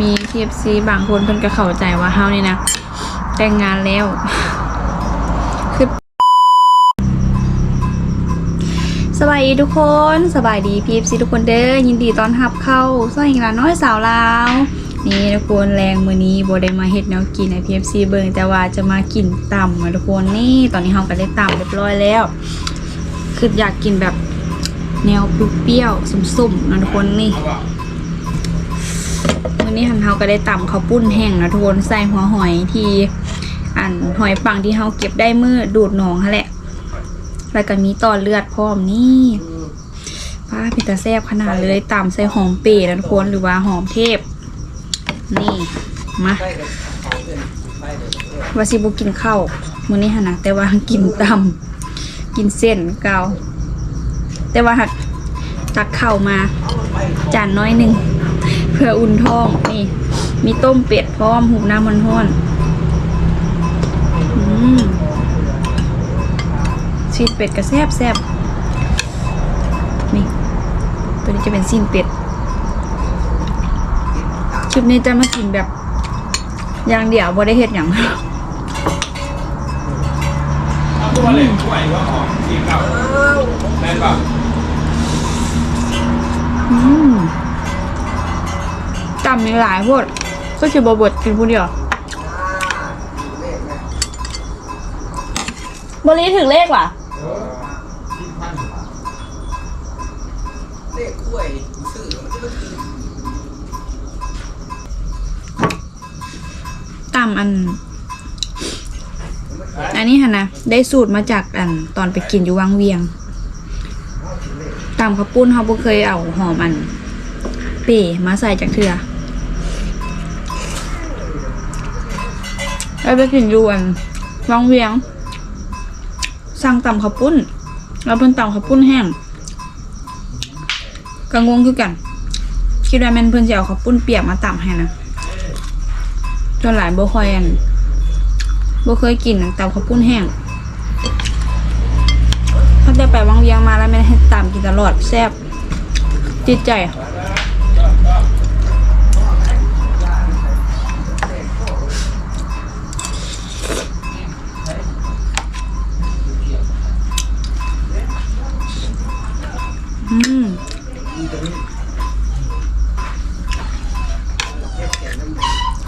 มี TFC บางคนเพิ่นก็เข้าใจว่าเฮานี่นะแต่งงานแล้ว คือสวัสดีทุกคนสบายดี PFC ทุกคนเด้อยินดีตอนรับเข้าสวัสดีลาน้อยสาวลาวนี่ทุกคนแรงมือนี้โบได้มาเฮ็ดแนวกินใน PFC เบิ่งแต่ว่าจะมากินต่ำมาทุกคนนี่ตอนนี้เฮาก็ได้ต่ำเรียบร้อยแล้ว คืออยากกินแบบแนวเปรี้ยวๆสุ่มๆนะทุกคนนี่ วันนี้หันเฮาก็ได้ตำข้าวปุ้นแห้งนะทุกคนใส่หัวหอยที่อันหอยปังที่เฮาเก็บได้มือดูดหนองฮะแหละ แล้วก็มีต่อเลือดพร้อมนี่ป้าพิตาแซบขนาดเลยตำใส่หอมเปรนะทุกคนหรือว่าหอมเทพ นี่มาว่าสิบุกินข้าวมื้อนี้หันนะแต่ว่ากินตำกินเส้นเกาแต่ว่าหักตักข้าวมา จานน้อยหนึ่ง เพื่ออุ่นท้องนี่ มีต้มเป็ดพร้อมหูน้ำมันห้อนอืมชีสเป็ดก็แซ่บแซ่บนี่ ตัวนี้จะเป็นซีนเป็ดคลิปนี้จะมากินแบบอย่างเดียวบ่ได้เห็ดอย่างเอาตัวเหล็กถ้วยว่าหอมสีเก่าแม่นป่ะอืม จำมีหลายพวดก็คือบเบดกินผู้เดียวบรีถึงเลขว่ะเลขกล้วยซื้อมันจะมากินตำอัน อันนี้ฮะนะได้สูตรมาจากอันตอนไปกินอยู่วังเวียงตำข้าวปุ้นเขาบ่เคยเอาหอมอัน เป๋มาใส่จากเถื่อ แล้วไปกินอยู่อันวังเวียง สั่งตำข้าวปุ้น แล้วเป็นตำข้าวปุ้นแห้งก็งวงคือกัน คิดว่าแม่นเพิ่นจะเอาข้าวปุ้นเปียกมาตำให้นะจนหลายบ่คอยอันบ่เคยกินตำข้าวปุ้นแห้งถ้าได้ไปวังเวียงมาแล้วแม่นให้ตำกินตลอดแซ่บจิตใจ อืม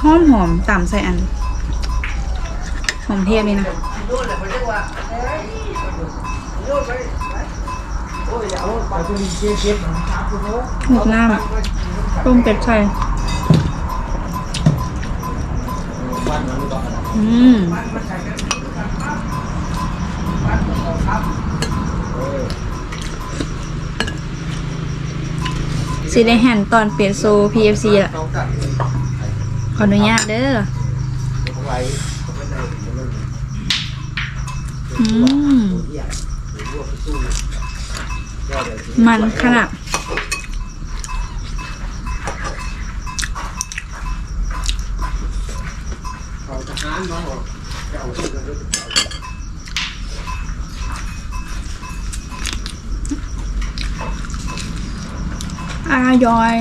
หอมหอมตามใส่อัน หอมเทพเลยนะโยนเลยมันเรียกว่าเอ้ยโยนไปโอ้ยเอาไปตัวนี้เจ็บๆนะครับคุณโน้หมูน้ำต้มเป็ดไข่อืม สิได้ห่นตอนเปลี่ยนโซ PFC ละขออนุญาตเด้อเอาไว้เอาไว้ในมันอืมเหี้ยหรอว่าไปสู้ก็เดี๋ยวสิมันขนาดเขาทหารมาบอกจะเอาสู้กันด้วยายอย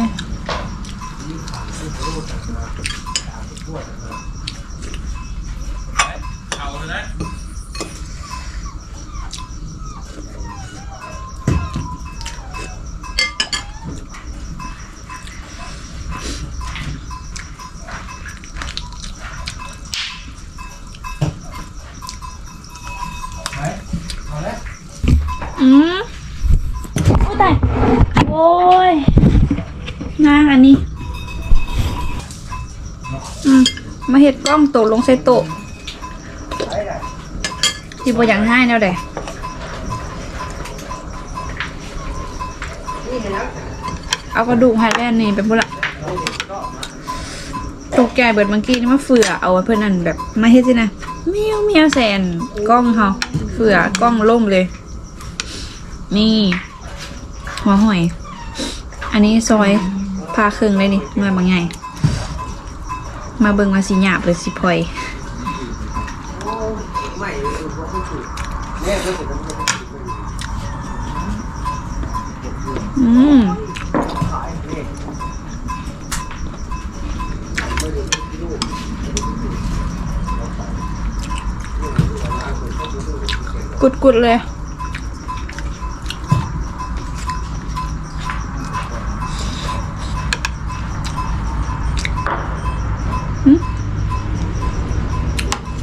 กล้องโตะลงใส่โตะที่บอย่างให้แนวใดเอากระดูกให้แล่นนี่ไปพุ่นละตกใจเบิดเมื่อกี้นี่มาเฟือเอาเพื่อนนั่นแบบมาเฮ็ดสินะเมียวเมียวแสนกล้องเขาเฟือกล้องล่มเลย นี่ หัวหอย อันนี้ซอยพาครึ่งเลยนี่หน่วยบางใหญ่ มาเบิ่งมาสิหยาบหลือสิพลอยอืมกุดๆเลย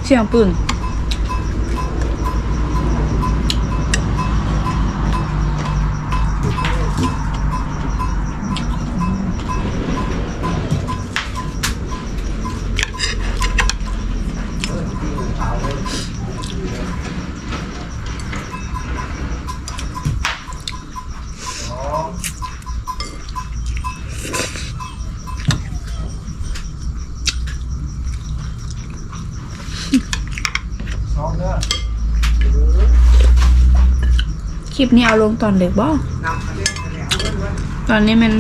เสีย ลิปนี้เอาลงตอนเด็กบ่นำมาเล่นกันแล้วเว้ยเว้ยตอนนี้มัน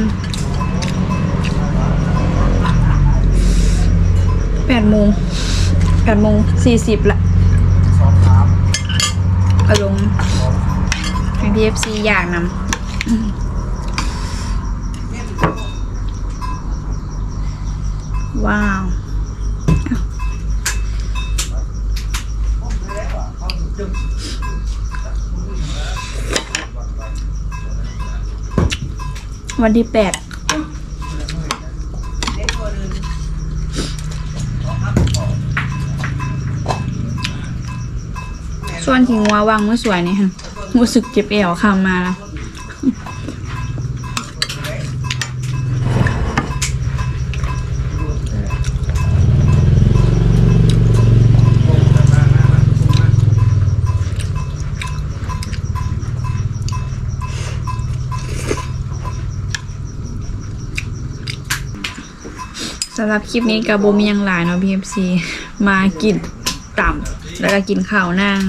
แปดโมงแปดโมงสี่สิบละสอามเอาลงทาง PFC อยากนำว้าว วันที่แปดส่วนทิงัววางมือสวยนี่ฮะรู้สึกเจ็บเอวคำมาแล้วำหรับคลิปนี้กับโบมียังหลายเนาะ PFC มากินต่ำแล้วก็กินข้าวนั่ง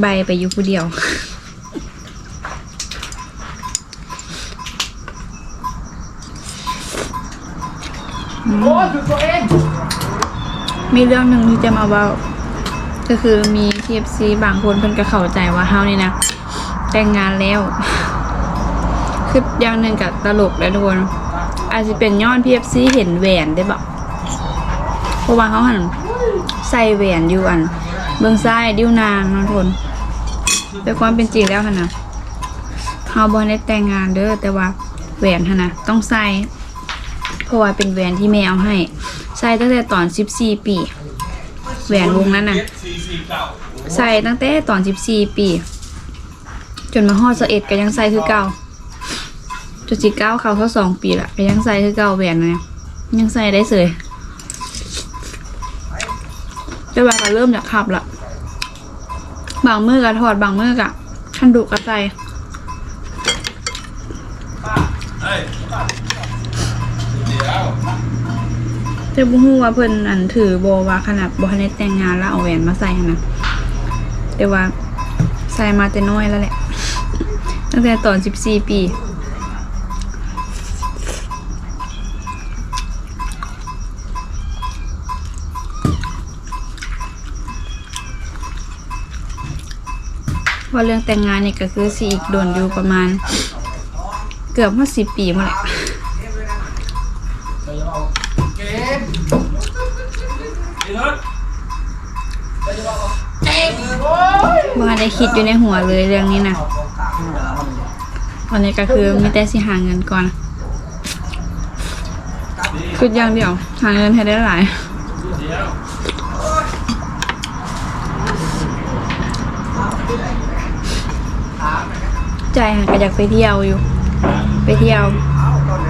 ใบไปอยู่ผู้เดียว โอ้ยหยุดตัวเองมีเรื่องหนึ่งที่จะมาเว่าก็คือมี PFC บางคนเพิ่นก็เข้าใจว่าเฮานี่นะแต่งงานแล้ว คืออย่างหนึ่งกับตลกแล้วทุกคน อาจจะเป็นย้อน PFC เห็นแหวนได้บอกเพราะว่าเขาหันใส่แหวนอยู่อัน เบื้องซ้ายดิ้วนางเนาะทุกคนแต่ความเป็นจริงแล้วค่ะนะเฮาบ่ได้แต่งงานเด้อแต่ว่าแหวนค่ะนะต้องใส่เพราะว่าเป็นแหวนที่แม่เอาให้ ใส่ตั้งแต่ตอน 14 ปี แหวนวงนั้นน่ะสี่สี่เก้าใส่ตั้งแต่ตอน 14 ปี จนมาฮอด21ก็ยังใส่คือเก่า จนสิเก้าเขาเขาสองปีละก็ยังใส่คือเก่าแหวนนะยังใส่ได้เสยแต่ว่าก็เริ่มอยากขับละบางมือก็ถอดบางมือก็ทันดุก็ใส่เฮ้ยเดี๋ยวแต่บ่ฮู้ว่าเพิ่นอันถือโบว่าขนาดบ่ทันได้แต่งงานแล้วเอาแหวนมาใส่นะแต่ว่าใส่มาแต่น้อยแล้วแหละ ตั้งแต่ตอน14ปี ว่าเรื่องแต่งงานนี่ก็คือสิอีกโดนอยู่ประมาณ เกือบว่าสิปีมาแหละเกมพี่นุชว่าได้คิดอยู่ในหัวเลยเรื่องนี้นะวันนี้ก็คือมีแต่สิหาเงินก่อนคืออย่างเดียว หาเงินให้ได้หลาย เดี๋ยว ใจหันก็อยากไปเที่ยวอยู่ ไปเที่ยว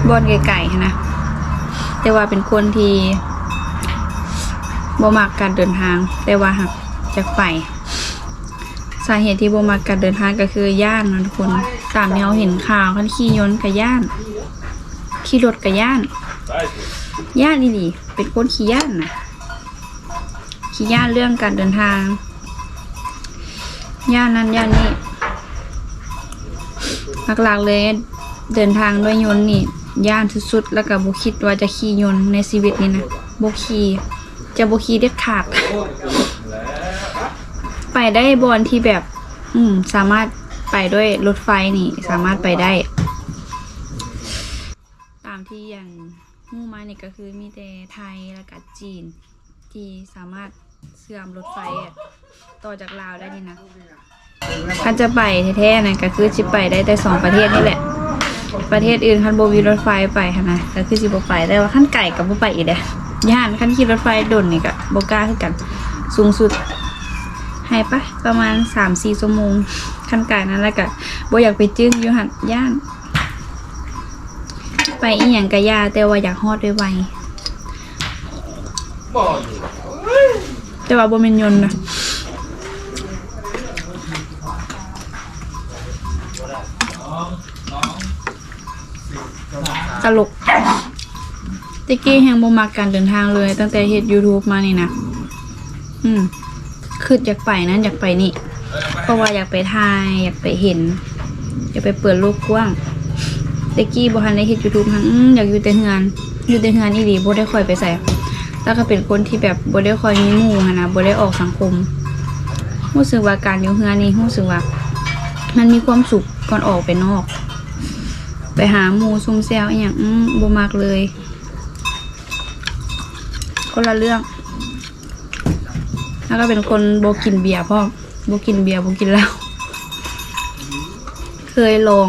บอนไก่ๆนะแต่ว่าเป็นคนที่บ่มักการเดินทาง แต่ว่าหักจะไป สาเหตุที่บ่มักการเดินทางก็คือย่านนะทุกคนตามที่เราเห็นข่าวคันขี่ยนต์กับย่าน ขี่รถกับย่าน ย่านนี่ดิเป็นคนขี้ย่านนะขี้ย่านเรื่องการเดินทาง ย่านนั้นย่านนี้ หลักๆเลยเดินทางด้วยยนต์นี่ย่านสุดๆแล้วก็บุคิดว่าจะขี่ยนต์ในชีวิตนี้นะบุขี่จะบุขี่เด็ดขาด ไปได้บอนที่แบบ อืม สามารถไปด้วยรถไฟนี่ สามารถไปได้ ตามที่อย่างมู่มาเนี่ยก็คือมีแต่ไทยแล้วก็จีน ที่สามารถเสื่อมรถไฟต่อจากลาวได้นี่นะ คันจะไปแท้ๆนะก็คือสิไปได้แต่สองประเทศนี่แหละ ประเทศอื่นคันโบวีรถไฟไปค่ะนะก็คือสิบไปแต่ว่าขั้นไก่กับโบไปอีกเด้ย่านขันขี่รถไฟดนนี่ก็โบกล้าคือกัน สูงสุดให้ปะประมาณสามสี่ชั่วโมงขันไก่นั้นแล้วก็โบอยากไปจึ้งอยู่หันย่าน ไปอีหยังกะยาแต่ว่าอยากฮอดไวบ่อยู่ๆแต่ว่าโบ่แม่นยนนะ ตลกตะกี้แฮงบ่มักการเดินทางเลย ตั้งแต่เฮ็ด YouTube มานี่นะอืมคืออยากไปนั้นอยากไปนี่ เพราะว่าอยากไปถ่าย อยากไปเห็น อยากไปเปิดโลกกว้างตะกี้บ่ทันได้เฮ็ด YouTube ทั้งอยากอยู่แต่เฮือน อยู่แต่เฮือนอีหลีบ่ได้ค่อยไปใส่แล้วก็เป็นคนที่แบบบ่ได้ค่อยมีหมู่หันนะบ่ได้ออกสังคมรู้สึกว่าการอยู่เฮือนนี่รู้สึกว่า มันมีความสุขก่อนออกไปนอก ไปหาหมูซุ่มแซวอีหยังอื้อบ่มักเลยคนละเรื่อง แล้วก็เป็นคนโบกินเบียร์พ่อโบกินเบียร์โบกินเหล้าเคยลอง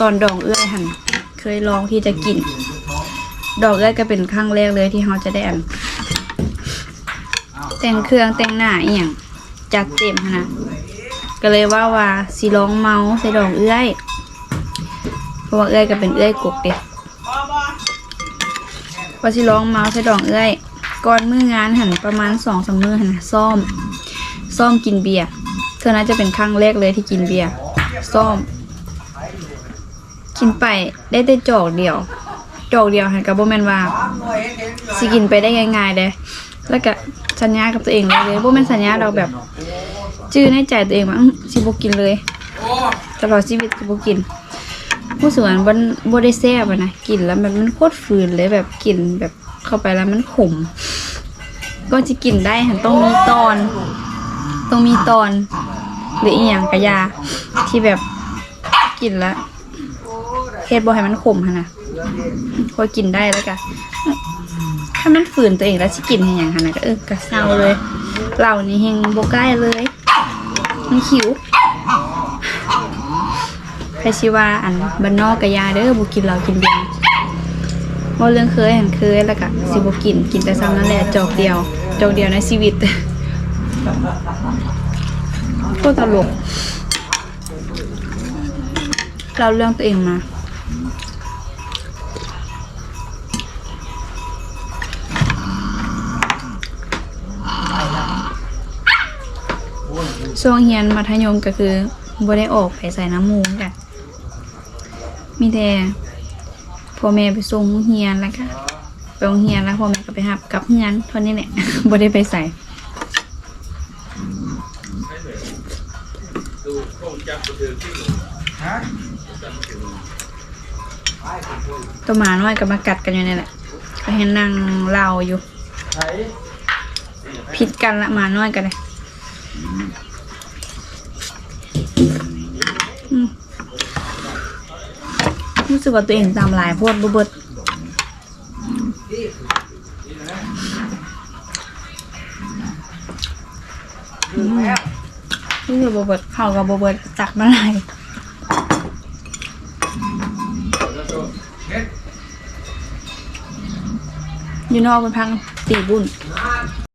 ตอนดองเอื้อยหันเคยลองที่จะกิน ดอกเอื้อยก็เป็นครั้งแรกเลยที่เขาจะได้อันแต่งเครื่องแต่งหน้าอีหยังจัดเต็มนะก็เลยว่าว่าสิลองเมาใส่ดอกเอื้อย ราะว่าเอื้อยก็เป็นเอื้อยกกเด็กว่าสิลองเมาใส่ดอกเอื้อยก่อนมืองานหันประมาณสองสามมือหันซ่อม ซ่อมกินเบียร์เธอน่าจะเป็นครั้งแรกเลยที่กินเบียร์ซ่อม กินไปได้แต่จอกเดียว จอกเดียวหันกับโบแมนว่าสิกินไปได้ง่ายๆเด้แล้วก็สัญญากับตัวเองเลยเลยโบแมนสัญญาเราแบบ จื้อในใจตัวเองว่าสิบกินเลยตลอดชีวิตสิบกิน ผู้สวนมันบได้แซ่บอะนะกลิ่นแล้วมันมันโคตรฝืนเลยแบบกลิ่นแบบเข้าไปแล้วมันขม ก็จะกินได้หันต้องมีตอน ต้องมีตอน หรืออีหยังกะยา ที่แบบกินแล้วเฮ็ดบ่ให้มันขมหั่นนะพอกินได้แล้วก็ถ้ามันฝืนตัวเองแล้วสิกินให้หยังหั่นนะก็เออกะเศร้าเลยเรานี่เฮงบ่ใกล้เลย มันหิว ใครชิวาอันบ้านนอกกะยาเด้อบ่กินเหล้ากินเบียร์บ่เรื่องเคยหันเคยแล้วก็สิบ่กินกินแต่ซ้ำนั่นแหละจอกเดียวจอกเดียวในชีวิตก็ตลกเราเรื่องตัวเองมาช่วงเรียนมัธยมก็คือบ่ได้ออกไปใส่น้ำมูกกัน มีแต่พ่อแม่ไปส่งโรงเรียนแล้วก็ไปโรงเรียนแล้วพ่อแม่ก็ไปหับกลับเรียนเท่านี้แหละบ่ได้ไปใส่ดูคงจับตัวเธอที่ฮะตัวหมาน้อยก็มากัดกันอยู่นี่แหละก็เห็นนางเล่าอยู่ไถผิดกันละหมาน้อยกันเลย สึกว่าตัวเองตามลายพวดบเบิดอืมรู้สึกบ่เบิดเข้ากับบเบิดจักมาลายอยู่นอกเป็นพังตีบุญ